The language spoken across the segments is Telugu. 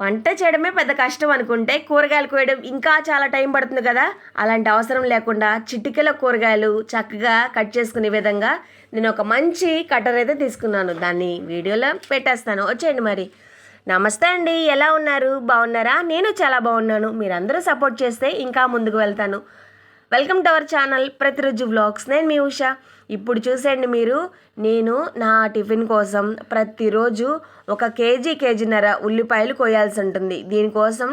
వంట చేయడమే పెద్ద కష్టం అనుకుంటే కూరగాయలు కోయడం ఇంకా చాలా టైం పడుతుంది కదా. అలాంటి అవసరం లేకుండా చిటికెల కూరగాయలు చక్కగా కట్ చేసుకునే విధంగా నేను ఒక మంచి కటర్ అయితే తీసుకున్నాను. దాన్ని వీడియోలో పెట్టేస్తాను. వచ్చేయండి మరి. నమస్తే అండి. ఎలా ఉన్నారు? బాగున్నారా? నేను చాలా బాగున్నాను. మీరందరూ సపోర్ట్ చేస్తే ఇంకా ముందుకు వెళ్తాను. వెల్కమ్ టు అవర్ ఛానల్ ప్రతిరోజు వ్లాగ్స్. నేను మీ ఉషా. ఇప్పుడు చూసేయండి మీరు. నేను నా టిఫిన్ కోసం ప్రతిరోజు ఒక కేజీ కేజీన్నర ఉల్లిపాయలు కోయాల్సి ఉంటుంది. దీనికోసం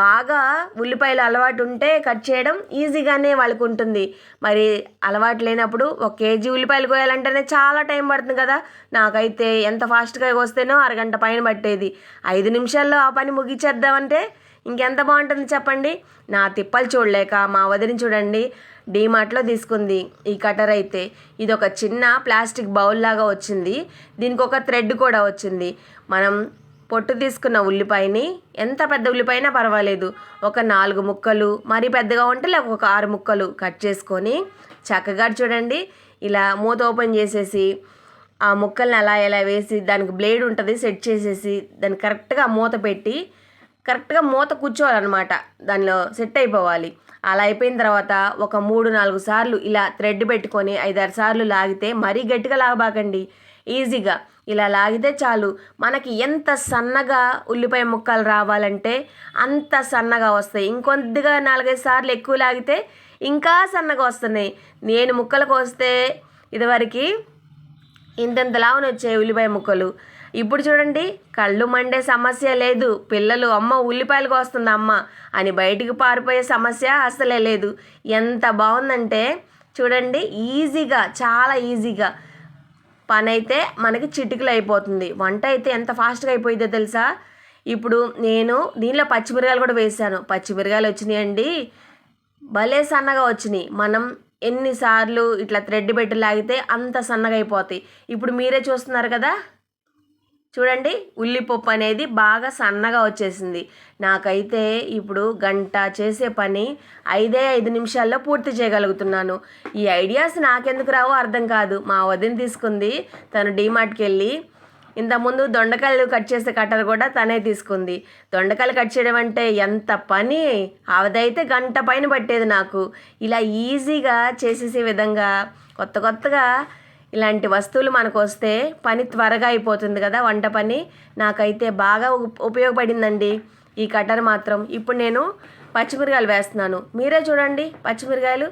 బాగా ఉల్లిపాయలు అలవాటు ఉంటే కట్ చేయడం ఈజీగానే వాళ్ళకు ఉంటుంది. మరి అలవాటు లేనప్పుడు ఒక కేజీ ఉల్లిపాయలు కోయాలంటేనే చాలా టైం పడుతుంది కదా. నాకైతే ఎంత ఫాస్ట్గా వస్తేనో అరగంట పైన పట్టేది. ఐదు నిమిషాల్లో ఆ పని ముగించేద్దామంటే ఇంకెంత బాగుంటుంది చెప్పండి? నా తిప్పలు చూడలేక మా వదిని చూడండి డీమార్ట్లో తీసుకుంది ఈ కటర్ అయితే. ఇది ఒక చిన్న ప్లాస్టిక్ బౌల్ లాగా వచ్చింది. దీనికి ఒక థ్రెడ్ కూడా వచ్చింది. మనం పొట్టు తీసుకున్న ఉల్లిపాయని ఎంత పెద్ద ఉల్లిపాయనా పర్వాలేదు. ఒక నాలుగు ముక్కలు మరీ పెద్దగా ఉంటే లేక ఒక ఆరు ముక్కలు కట్ చేసుకొని చక్కగా చూడండి. ఇలా మూత ఓపెన్ చేసేసి ఆ ముక్కల్ని అలా ఇలా వేసి దానికి బ్లేడ్ ఉంటుంది సెట్ చేసేసి దాన్ని కరెక్ట్గా మూత పెట్టి కరెక్ట్గా మూత కూర్చోవాలన్నమాట. దానిలో సెట్ అయిపోవాలి. అలా అయిపోయిన తర్వాత ఒక మూడు నాలుగు సార్లు ఇలా థ్రెడ్ పెట్టుకొని ఐదారు సార్లు లాగితే మరీ గట్టిగా లాగబాకండి. ఈజీగా. ఇలా లాగితే చాలు. మనకి ఎంత సన్నగా ఉల్లిపాయ ముక్కలు రావాలంటే అంత సన్నగా వస్తాయి. ఇంకొద్దిగా నాలుగైదు సార్లు ఎక్కువ లాగితే ఇంకా సన్నగా వస్తున్నాయి. నేను ముక్కలకు వస్తే ఇదివరకు ఇంతంత వచ్చాయి ఉల్లిపాయ ముక్కలు. ఇప్పుడు చూడండి కళ్ళు మండే సమస్య లేదు పిల్లలు అమ్మ ఉల్లిపాయలు కోస్తుంది అమ్మ అని బయటికి పారిపోయే సమస్య అసలే లేదు. ఎంత బాగుందంటే చూడండి ఈజీగా చాలా ఈజీగా పని అయితే మనకి చిటికలు అయిపోతుంది. వంట అయితే ఎంత ఫాస్ట్గా అయిపోయిందో తెలుసా? ఇప్పుడు నేను దీనిలో పచ్చిమిరకాయలు కూడా వేసాను. పచ్చిమిరకాయలు వచ్చినాయండి. భలే సన్నగా వచ్చినాయి. మనం ఎన్నిసార్లు ఇట్లా థ్రెడ్ పెట్టి లాగితే అంత సన్నగా అయిపోతాయి. ఇప్పుడు మీరే చూస్తున్నారు కదా? చూడండి ఉల్లిపప్పు అనేది బాగా సన్నగా వచ్చేసింది. నాకైతే ఇప్పుడు గంట చేసే పని ఐదే ఐదు నిమిషాల్లో పూర్తి చేయగలుగుతున్నాను. ఈ ఐడియాస్ నాకెందుకు రావో అర్థం కాదు. మా వదిన తీసుకుంది తను డీమార్ట్కి వెళ్ళి ఇంతకుముందు దొండకాయలు కట్ చేసే కట్టర్ కూడా తనే తీసుకుంది. దొండకాయలు కట్ చేయడం అంటే ఎంత పని? అదైతే గంట పైన పట్టేది నాకు. ఇలా ఈజీగా చేసేసే విధంగా కొత్త కొత్తగా ఇలాంటి వస్తువులు మనకు వస్తే పని త్వరగా అయిపోతుంది కదా వంట పని. నాకైతే బాగా ఉపయోగపడిందండి ఈ కట్టర్ మాత్రం. ఇప్పుడు నేను పచ్చిమిరకాయలు వేస్తున్నాను. మీరే చూడండి పచ్చిమిరకాయలు.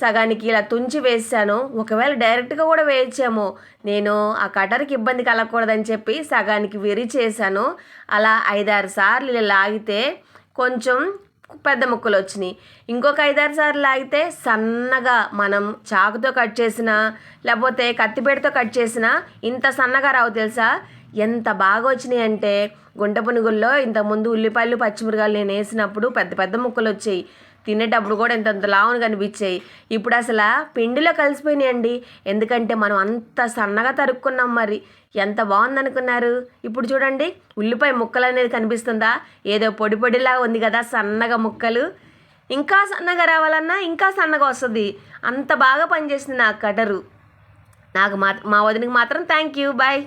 సగానికి ఇలా తుంచి వేసాను. ఒకవేళ డైరెక్ట్గా కూడా వేయించాము నేను ఆ కటర్కి ఇబ్బంది కలగకూడదని చెప్పి సగానికి విరిచేసాను. అలా ఐదారు సార్లు ఇలా లాగితే కొంచెం పెద్ద ముక్కలు వచ్చినాయి. ఇంకొక ఐదారు సార్లు లాగితే సన్నగా మనం చాకుతో కట్ చేసినా లేకపోతే కత్తిపేటతో కట్ చేసినా ఇంత సన్నగా రావు తెలుసా? ఎంత బాగా వచ్చినాయి అంటే గుంట పునుగుల్లో ఇంతకుముందు ఉల్లిపాయలు పచ్చిమిరకాయలు నేను వేసినప్పుడు పెద్ద పెద్ద ముక్కలు వచ్చాయి తినేటప్పుడు కూడా ఇంత ఇంత లావును కనిపించాయి ఇప్పుడు అసలు పిండిలో కలిసిపోయినాయండి ఎందుకంటే మనం అంత సన్నగా తరుక్కున్నాం మరి. ఎంత బాగుందనుకున్నారు? ఇప్పుడు చూడండి ఉల్లిపాయ ముక్కలు అనేది కనిపిస్తుందా? ఏదో పొడి పొడిలాగా ఉంది కదా సన్నగా ముక్కలు. ఇంకా సన్నగా రావాలన్నా ఇంకా సన్నగా వస్తుంది. అంత బాగా పనిచేసింది నా కటరు. నాకు మా మా వదినకి మాత్రం థ్యాంక్ యూ బాయ్